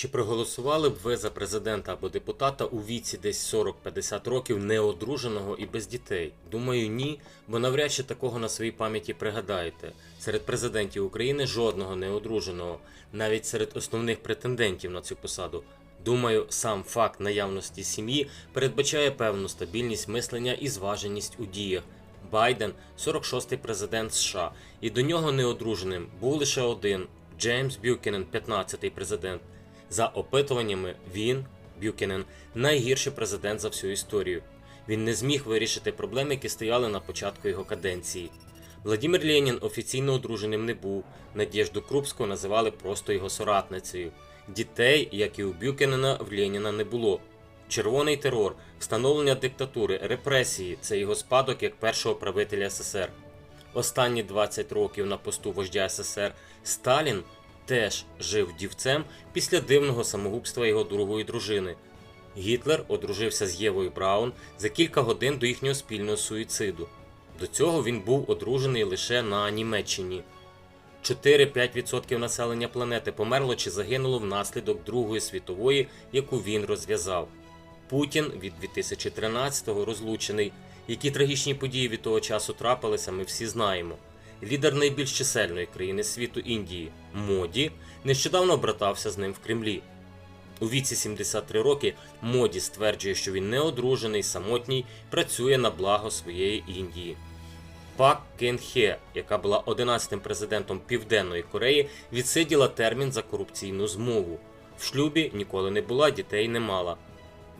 Чи проголосували б ви за президента або депутата у віці десь 40-50 років неодруженого і без дітей? Думаю, ні, бо навряд чи такого на своїй пам'яті пригадаєте. Серед президентів України жодного неодруженого, навіть серед основних претендентів на цю посаду. Думаю, сам факт наявності сім'ї передбачає певну стабільність мислення і зваженість у діях. Байден 46-й президент США, і до нього неодруженим був лише один Джеймс Бюкенен, 15-й президент. За опитуваннями, він, Бюкенен, найгірший президент за всю історію. Він не зміг вирішити проблеми, які стояли на початку його каденції. Владимир Ленін офіційно одруженим не був. Надєжду Крупську називали просто його соратницею. Дітей, як і у Бюкенена, в Леніна не було. Червоний терор, встановлення диктатури, репресії це його спадок як першого правителя СССР. Останні 20 років на посту вождя СССР Сталін теж жив дівцем після дивного самогубства його другої дружини. Гітлер одружився з Євою Браун за кілька годин до їхнього спільного суїциду. До цього він був одружений лише на Німеччині. 4-5% населення планети померло чи загинуло внаслідок Другої світової, яку він розв'язав. Путін від 2013-го розлучений. Які трагічні події від того часу трапилися, ми всі знаємо. Лідер найбільш чисельної країни світу Індії Моді нещодавно братався з ним в Кремлі. У віці 73 роки Моді стверджує, що він неодружений, самотній, працює на благо своєї Індії. Пак Кен Хе, яка була 11-тим президентом Південної Кореї, відсиділа термін за корупційну змову. В шлюбі ніколи не була, дітей не мала.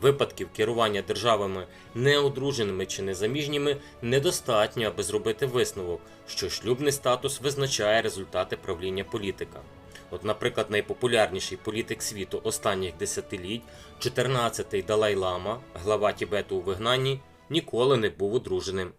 Випадків керування державами неодруженими чи незаміжніми недостатньо, аби зробити висновок, що шлюбний статус визначає результати правління політика. От, наприклад, найпопулярніший політик світу останніх десятиліть, 14-й Далай-Лама, глава Тібету у вигнанні, ніколи не був одруженим.